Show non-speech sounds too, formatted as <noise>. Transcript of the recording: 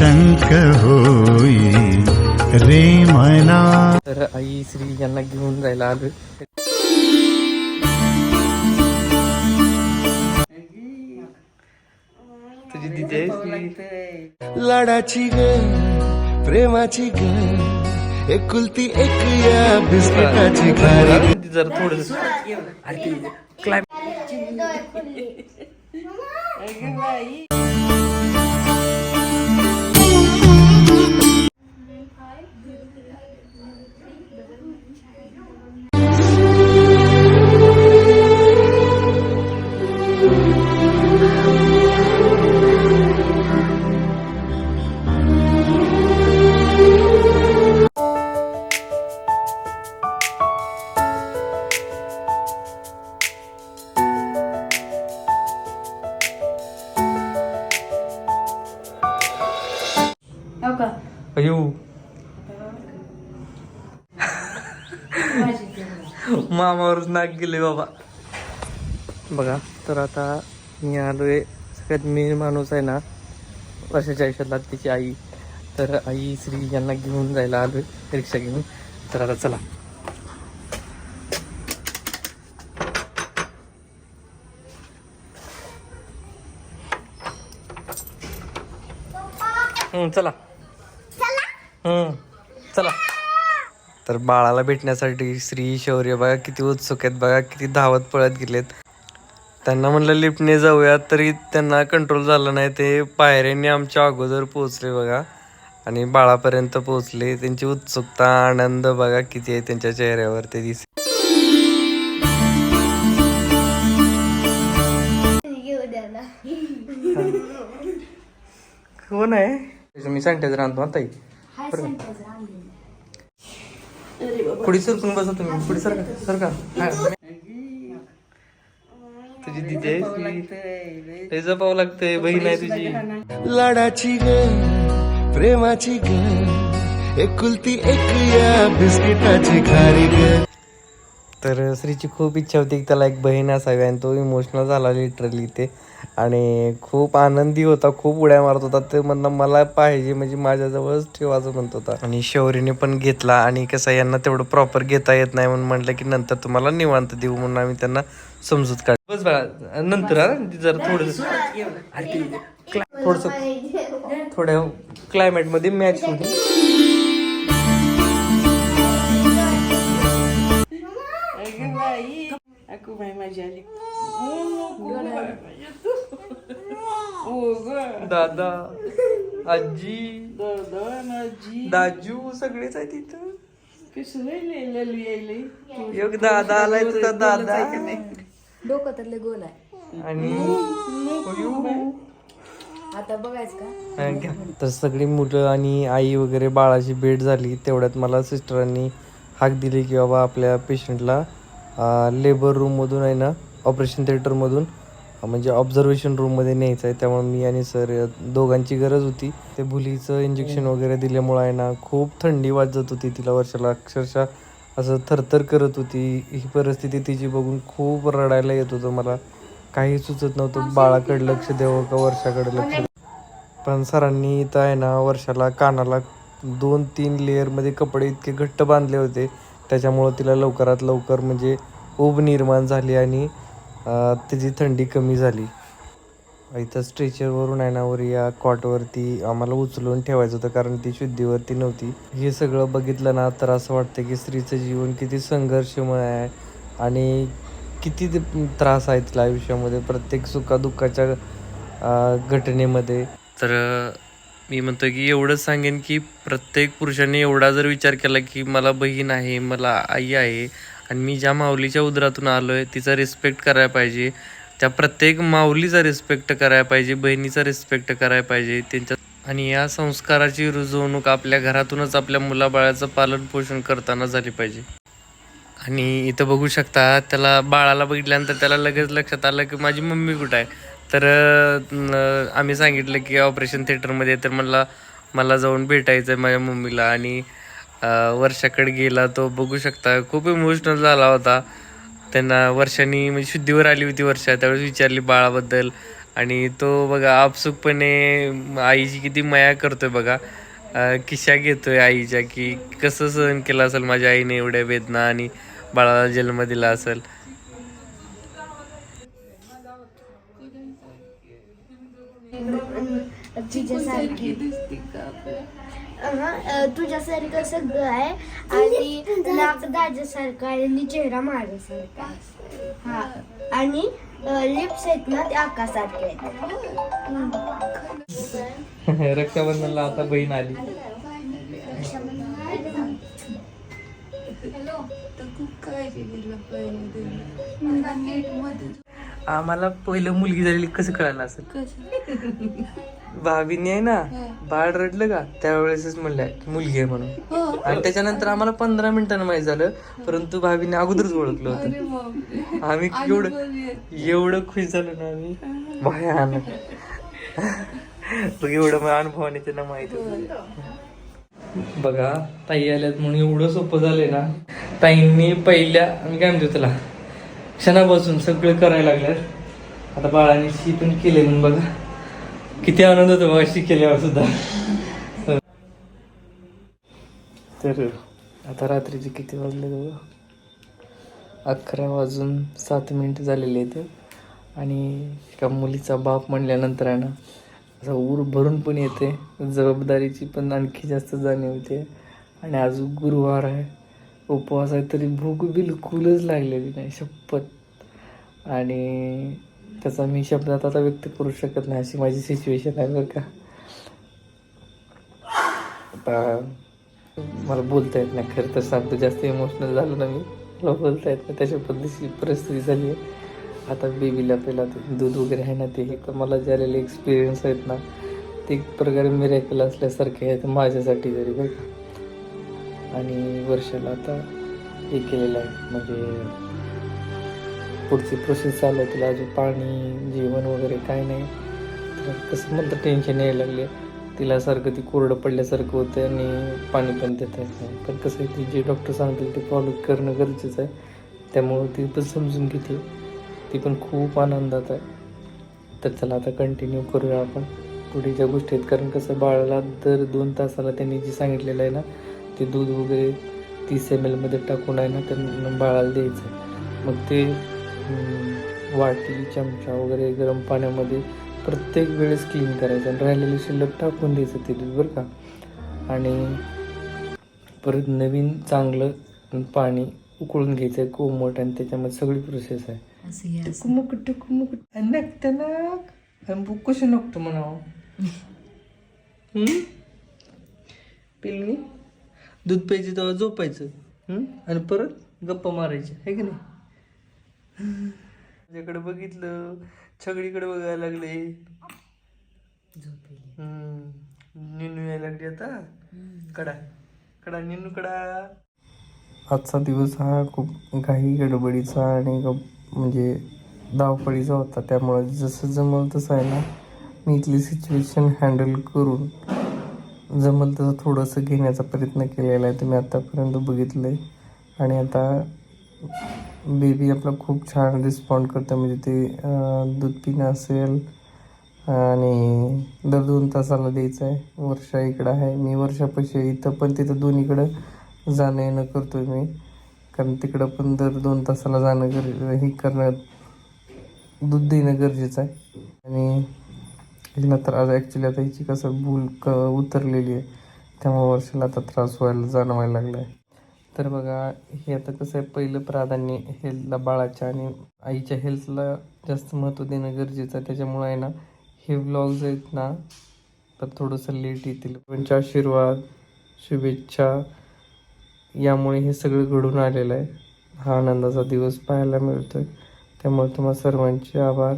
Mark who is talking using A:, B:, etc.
A: निशंक होई रे मना।
B: तर आई श्री यांना घेऊन जायला आलोय तुझी दिदी.
C: लाडाची ग प्रेमाची ग एकुलती एक या बिस्किटाची खारी.
B: जरा थोडस अरे <laughs> <laughs> मामावरच नाक गेले बाबा. बघा तर आता मी आलोय. सगळ्यात मेन माणूस आहे ना वर्षाच्या आयुष्यातला तिची आई. तर आई श्री यांना घेऊन जायला आलोय रिक्षा घेऊन. तर आता चला. हम्म, चला. हम्म, चला. तर बाळाला भेटण्यासाठी श्री शौर्य बघा किती उत्सुक आहेत बघा किती धावत पळत गेलेत. त्यांना म्हणलं लिफ्टने जाऊया तरी त्यांना कंट्रोल झालं नाही. ते पायऱ्यांनी आमच्या अगोदर पोहोचले बघा. आणि बाळापर्यंत पोहोचले. त्यांची उत्सुकता आनंद बघा किती आहे त्यांच्या चेहऱ्यावर ते दिस <laughs> कोण आहे? मी सॅनिटायझर आणतो आता पुढे सरकून बसा तुम्ही. पुढे सरका सरका तुझी दिदी आहे जपावं लागतंय. बहीण आहे तुझी.
C: लाडाची ग प्रेमाची ग एकुलती एक या बिस्किटाची खारी ग.
B: तर श्रीची खूप इच्छा होती की त्याला एक बहीण असावी आणि तो इमोशनल झाला लिटरली ते आणि खूप आनंदी होता खूप उड्या मारत होता. ते म्हणणं मला पाहिजे म्हणजे माझ्याजवळच ठेवायचं म्हणत होता. आणि शौरीने पण घेतला आणि कसं यांना तेवढं प्रॉपर घेता येत नाही म्हणून म्हटलं की नंतर तुम्हाला निवांत देऊ म्हणून आम्ही त्यांना समजूत काढ बस नंतर हा, जरा थोडस थोडस थोड्या क्लायमेटमध्ये मॅच होती
D: आली ओ ग
B: दादा आजी
D: दादा माझी
B: दाजू सगळेच आहे तिथं
D: यायलंय
B: एक दादा आलाय तुझा दादा
E: डोकं तर गोल आहे.
B: आणि.
E: आता बघायचं का.
B: तर सगळी मुलं आणि आई वगैरे बाळाची भेट झाली. तेवढ्यात मला सिस्टरांनी हाक दिली की बाबा आपल्या पेशंटला लेबर रूममधून आहे ना ऑपरेशन थिएटरमधून म्हणजे ऑब्झर्वेशन रूममध्ये न्यायचं आहे. त्यामुळे मी आणि सर दोघांची गरज होती. ते भुलीचं इंजेक्शन वगैरे दिल्यामुळं आहे ना खूप थंडी वाजत होती तिला वर्षाला. अक्षरशः असं थरथर करत होती. ही परिस्थिती तिची बघून खूप रडायला येत होतं मला. काही सुचत नव्हतं. बाळाकडे लक्ष द्यावं का वर्षाकडे लक्ष पण सरांनी इथं आहे ना वर्षाला कानाला दोन तीन लेअरमध्ये कपडे इतके घट्ट बांधले होते. त्याच्यामुळं तिला लवकरात लवकर म्हणजे ऊब निर्माण झाली आणि तिची थंडी कमी झाली. इथं स्ट्रेचरवरून आहे या कॉटवरती आम्हाला उचलून ठेवायचं होतं कारण ती शुद्धीवरती नव्हती. हे सगळं बघितलं ना तर असं वाटतं की स्त्रीचं जीवन किती संघर्षमय आहे आणि किती त्रास आहे तिला आयुष्यामध्ये प्रत्येक सुखादुःखाच्या घटनेमध्ये. तर मी म्हणतो की एवढंच सांगेन की प्रत्येक पुरुषाने एवढा जर विचार केला की मला बहीण आहे मला आई आहे आणि मी ज्या माऊलीच्या उदरातून आलो आहे तिचा रिस्पेक्ट करायला पाहिजे. त्या प्रत्येक माऊलीचा रिस्पेक्ट करायला पाहिजे बहिणीचा रिस्पेक्ट करायला पाहिजे. त्यांच्या आणि या संस्काराची रुजवणूक आपल्या घरातूनच आपल्या मुलाबाळाचं पालन पोषण करताना झाली पाहिजे. आणि इथं बघू शकता त्याला बाळाला बघितल्यानंतर त्याला लगेच लक्षात आलं की माझी मम्मी कुठं आहे? तर आम्ही सांगितलं की ऑपरेशन थिएटरमध्ये तर मला मला जाऊन भेटायचं आहे माझ्या मम्मीला आणि वर्षाकडे गेला तो बघू शकता. खूप इमोशनल झाला होता. त्यांना वर्षांनी म्हणजे शुद्धीवर आली होती वर्षा त्यावेळेस विचारली बाळाबद्दल.
F: आणि तो बघा आपसुकपणे आईची किती माया करतोय बघा. किशा घेतोय आईच्या की कसं सहन केलं असेल माझ्या आईने एवढ्या वेदना आणि बाळाला जन्म दिला असेल.
G: तुझ्यासारखं सगळं आहे आणि नाक दाजासारखं आहे आणि चेहरा माझ्यासारखा आहे. हा. आणि लिप्स आहेत ना ते आकासारखे आहेत. <laughs>
F: रक्षाबंधनला आता बहीण आली. आम्हाला पहिलं मुलगी झालेली कसं कळालं असेल? भाभीने आहे ना बाळ रडलं का? त्यावेळेसच म्हणलंय की मुलगी आहे म्हणून. आणि त्याच्यानंतर आम्हाला पंधरा मिनिटांना माहीत झालं परंतु भाभीने अगोदरच ओळखलं होतं. आम्ही एवढं एवढं खुश झालो ना आम्ही. भयानक एवढं अनुभवाने त्यांना माहीत होतं. बघा ताई आल्यात म्हणून एवढं सोपं झालंय ना. ताईंनी पहिल्या मी काय म्हणतो त्याला? क्षणापासून सगळं करायला लागल्यात. आता बाळाने शी पण केले म्हणून बघा. किती आनंद होतो बघा केल्यावर सुद्धा. तर आता रात्रीचे किती वाजले बघा? अकरा वाजून सात मिनिट झालेले आहेत. आणि एका मुलीचा बाप म्हणल्यानंतर आहे ना असा ऊर भरून पण येते. जबाबदारीची पण आणखी जास्त जाणीव होते. आणि आज गुरुवार आहे. उपवास आहे तरी भूक बिलकुलच लागलेली नाही शपथ. आणि त्याचा मी शब्दात आता व्यक्त करू शकत नाही अशी माझी सिच्युएशन आहे बरं का. आता मला बोलता येत नाही खरं तर सांगतो जास्त इमोशनल झालं ना मी. मला बोलता येत नाही त्याच्या पद्धतीची परिस्थिती झाली आहे. आता बेबीला पहिला ते दूध वगैरे आहे ना ते हे तर मला झालेले एक्सपिरियन्स आहेत ना ते एक प्रकारे मिरेकल असल्यासारखे आहेत माझ्यासाठी तरी बरं का. आणि वर्षाला आता हे केलेलं आहे म्हणजे पुढची प्रोसेस चालू आहे तिला अजून पाणी जेवण वगैरे काय नाही. तर कसं म्हणतं टेन्शन यायला लागले. तिला सारखं ती कोरडं पडल्यासारखं होतं आणि पाणी पण देता येत नाही. पण कसं आहे ती जे डॉक्टर सांगतील ते फॉलो करणं गरजेचं आहे. त्यामुळं ती पण समजून घेते. ती पण खूप आनंदात आहे. तर चला आता कंटिन्यू करूया आपण. पुढे गोष्टी आहेत कारण कसं बाळाला दर दोन तासाला त्यांनी जे सांगितलेलं आहे ना ते दूध वगैरे तीस एम एलमध्ये टाकून आहे ना त्यांना बाळाला द्यायचं मग ते वाटी चमचा वगैरे गरम पाण्यामध्ये प्रत्येक वेळेस क्लीन करायचं आणि राहिलेलं शिल्लक टाकून द्यायचं ते दूध बरं का. आणि परत नवीन चांगलं पाणी उकळून घ्यायचं आहे कोमट आणि त्याच्यामध्ये सगळी प्रोसेस आहे. टुकुमुक टुकुमुक. नक्त नक बुक कसं नकतो म्हणावं पिल्ली दूध प्यायचं तेव्हा झोपायचं. हम्म? आणि परत गप्पा मारायच्या. आहे की नाही? माझ्याकडे बघितलं. छगडीकडे बघायला लागले. हम्म. निन्नू यायला लागली आता. कडा. कडा निन्नू कडा. आजचा दिवस हा खूप घाई गडबडीचा आणि म्हणजे धावपळीचा होता. त्यामुळे जसं जमल तसं आहे ना मी इथली सिच्युएशन हँडल करून जमल तसं थोडंसं घेण्याचा प्रयत्न केलेला आहे. तुम्ही आत्तापर्यंत बघितलं आहे आणि आता बेबी आपला खूप छान रिस्पॉन्ड करतं. म्हणजे ते दूध पिणं असेल आणि दर दोन तासाला द्यायचं आहे वर्षा इकडं आहे. मी वर्षापाशी इथं पण तिथं दोन्हीकडं जाणं येणं करतो आहे मी. कारण तिकडं पण दर दोन तासाला जाणं गर हे करणं दूध देणं गरजेचं आहे. आणि हिला तर आज ॲक्च्युली आता हिची कसं भूल क उतरलेली आहे. त्यामुळे वर्षाला आता त्रास व्हायला जाणवायला लागला आहे तर बघा हे आता कसं आहे पहिलं प्राधान्य हेल्थला बाळाच्या आणि आईच्या हेल्थला जास्त महत्त्व देणं गरजेचं आहे. त्याच्यामुळं आहे ना हे ब्लॉग्स आहेत ना तर थोडंसं लेट येतील. पण आशीर्वाद शुभेच्छा यामुळे हे सगळं घडून आलेलं आहे. हा आनंदाचा दिवस पाहायला मिळतो आहे त्यामुळे तुम्हा सर्वांचे आभार.